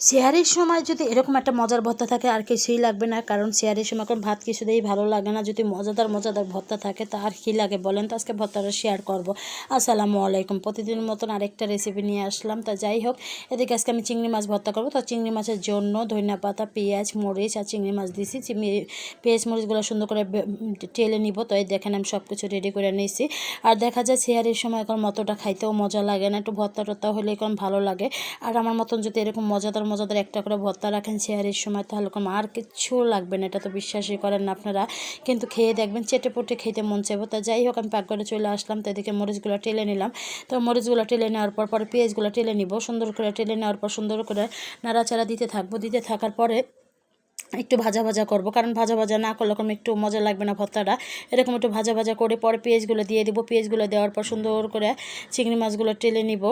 শেয়ারের সময় যদি এরকম একটা মজার ভর্তা থাকে, আর কিছুই লাগবে না, কারণ শেয়ারের সময় কোনো ভাত কিছুতেই ভালো লাগে না। যদি মজাদার মজাদার ভর্তা থাকে, তা আর কী লাগে বলেন তো? আজকে ভর্তাটা শেয়ার করব। আসসালামু আলাইকুম। প্রতিদিনের মতন আরেকটা রেসিপি নিয়ে আসলাম। তা যাই হোক, এদিকে আজকে আমি চিংড়ি মাছ ভর্তা করব। তো চিংড়ি মাছের জন্য ধনিয়া পাতা, পেঁয়াজ, মরিচ আর চিংড়ি মাছ চিংড়ি, পেঁয়াজ, মরিচগুলো সুন্দর করে টেলে নিব। তো এই দেখেন আমি সব কিছু রেডি করে নিয়েছি। আর দেখা যায় শেয়ারের সময় এখন মতোটা খাইতেও মজা লাগে না। একটু ভর্তা টর্তা হলে এখন ভালো লাগে। আর আমার মতন যদি এরকম মজাদার মজাদার একটা করে ভর্তা রাখেন শেয়ারের সময়, তাহলে কোনো আর কিচ্ছু লাগবে না, এটা তো বিশ্বাসই করেন না আপনারা। কিন্তু খেয়ে দেখবেন, চেটে পুটে খেতে মন চাইব। তা যাই হোক, আমি পাকঘরে চলে আসলাম, তো এদিকে মরিচগুলো টেলে নিলাম। তো মরিচগুলো টেলে নেওয়ার পর, পরে পেঁয়াজগুলো টেলে নিব। সুন্দর করে টেলে নেওয়ার পর, সুন্দর করে নাড়াচাড়া দিতে থাকব। দিতে থাকার পরে একটু ভাজা ভাজা করব। কারণ ভাজা ভাজা না করলে কোনো একটু মজা লাগবে না ভর্তাটা এরকম একটু ভাজা ভাজা করে পরে পেঁয়াজগুলো দিয়ে দিব। পেঁয়াজগুলো দেওয়ার পর সুন্দর করে চিংড়ি মাছগুলো টেলে নিব।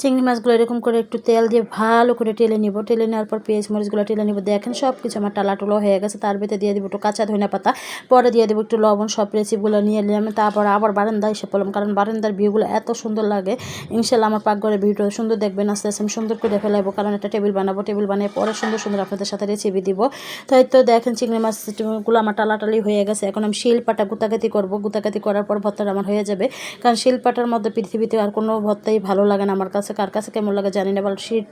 চিংড়ি মাছগুলো এরকম করে একটু তেল দিয়ে ভালো করে টেলে নিব। টেলে নেওয়ার পর পেঁয়াজ মরিচগুলো টেলে নিব। দেখেন সব কিছু আমার টালাটুলো হয়ে গেছে। তার ভিতরে দিয়ে দিব একটু কাঁচা ধনিয়া পাতা। পরে দিয়ে দেবো একটু লবণ, সব রেসিপিগুলো নিয়ে নিলাম। তারপর আবার বারান্দায় এসে পড়লাম। কারণ বারান্দার ভিউগুলো এত সুন্দর লাগে। ইনশাল্লাহ আমার পাকঘরের ভিউটা সুন্দর দেখবেন। আস্তে আস্তে আমি সুন্দর করে ফেলাইবো। কারণ একটা টেবিল বানাবো। টেবিল বানিয়ে পরে সুন্দর সুন্দর আপনাদের সাথে রেসিপি দিব। তাই তো দেখেন চিংড়ি মাছগুলো আমার টালাটালি হয়ে গেছে। এখন আমি শিলপাটা গুতাগাতি করব। গুতাগাতি করার পর ভর্তাটা আমার হয়ে যাবে। কারণ শিলপাটার মধ্যে পৃথিবীতে আর কোনো ভর্তাই ভালো লাগে না আমার কাছে। কার কাছে কেমন লাগে জানি না বল শিল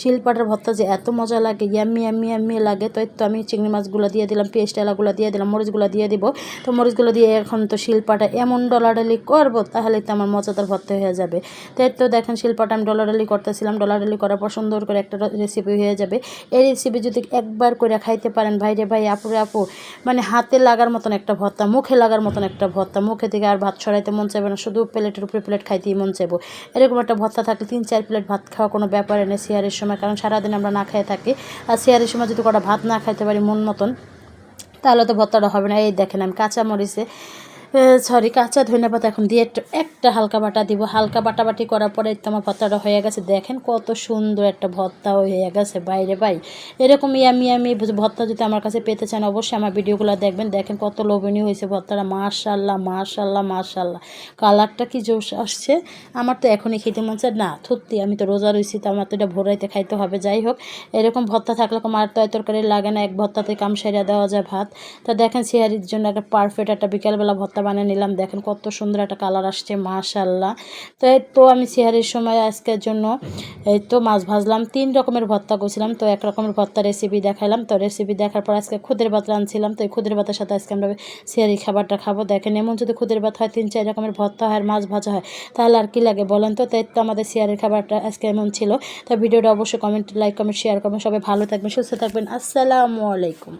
শিলপাটার ভর্তা যে এত মজা লাগে, ইয়াম্মি ইয়াম্মি ইয়াম্মি লাগে, তো তো আমি চিংড়ি মাছগুলো দিয়ে দিলাম পেস্ট এলাগুলো দিয়ে দিলাম, মরিচগুলো দিয়ে দিব। তো মরিচগুলো দিয়ে এখন তো শিলপাটা এমন ডলাডালি করব, তাহলে তো আমার মজাদার ভর্তা হয়ে যাবে। তো তো দেখেন শিলপাটা আমি ডলাডালি করতেছিলাম, ডলাডালি করার পর সুন্দর করে একটা রেসিপি হয়ে যাবে। এই রেসিপি যদি একবার করে খাইতে পারেন ভাই রে ভাই আপুরে আপু মানে হাতে লাগার মতন একটা ভর্তা, মুখে লাগার মতন একটা ভর্তা, মুখে থেকে আর ভাত ছড়াইতে মন চাইবে না, শুধু প্লেটের উপরে প্লেট খাইতেই মন চাইব। এরকম একটা ভর্তা থাকলে তিন চার প্লেট ভাত খাওয়া কোনো ব্যাপারে নেই শেয়ারের সময়, কারণ সারাদিন আমরা না খেয়ে থাকি। আর শেয়ারের সময় যদি কটা ভাত না খাইতে পারি মন মতন, তাহলে তো ভর্তাটা হবে না। এই দেখেন আমি কাঁচা মরিচে সরি কাঁচা ধনিয়া পাতা এখন দিয়ে একটু হালকা বাটা দিব। হালকা বাটাবাটি করার পরে তো আমার ভর্তাটা হয়ে গেছে। দেখেন কত সুন্দর একটা ভর্তা হয়ে গেছে। বাইরে ভাই, এরকম ইয়ামি ইয়ামি ভর্তা যদি আমার কাছে পেতে চান, অবশ্যই আমার ভিডিওগুলো দেখবেন। দেখেন কত লোভনীয় হয়েছে ভর্তাটা। মাশাল্লাহ মাশাল্লাহ মাশাল্লাহ কালারটা কি জোশ আসছে? আমার তো এখনই খেতে মন চায়। না, সত্যি আমি তো রোজা রয়েছি তো আমার তো এটা ভোরাইতে খাইতে হবে। যাই হোক, এরকম ভর্তা থাকলে আর তয় তরকারি লাগে না। এক ভর্তাতে কাম সেরা দেওয়া যায় ভাত। তো দেখেন সিহারির জন্য একটা পারফেক্ট একটা বিকালবেলা ভর্তা বানিয়ে নিলাম। দেখেন কত সুন্দর একটা কালার আসছে মাশাল্লাহ তো এই তো আমি সিহারির সময় আজকের জন্য এই তো মাছ ভাজলাম। তিন রকমের ভর্তা করছিলাম, তো এক রকমের ভর্তা রেসিপি দেখালাম তো রেসিপি দেখার পর আজকে খুদের ভাত রাঁধছিলাম, তো এই খুদের ভাতের সাথে আজকে আমরা সিহারি খাবারটা খাব। দেখেন এমন যদি খুদের ভাত হয়, তিন চার রকমের ভর্তা হয় আর মাছ ভাজা হয়, তাহলে আর কি লাগে বলেন তো? তাই তো আমাদের শেয়ারের খাবারটা আজকে এমন ছিল। তো ভিডিওটা অবশ্যই কমেন্ট লাইক কমেন্ট শেয়ার করবেন। সবাই ভালো থাকবেন, সুস্থ থাকবেন। আসসালামু আলাইকুম।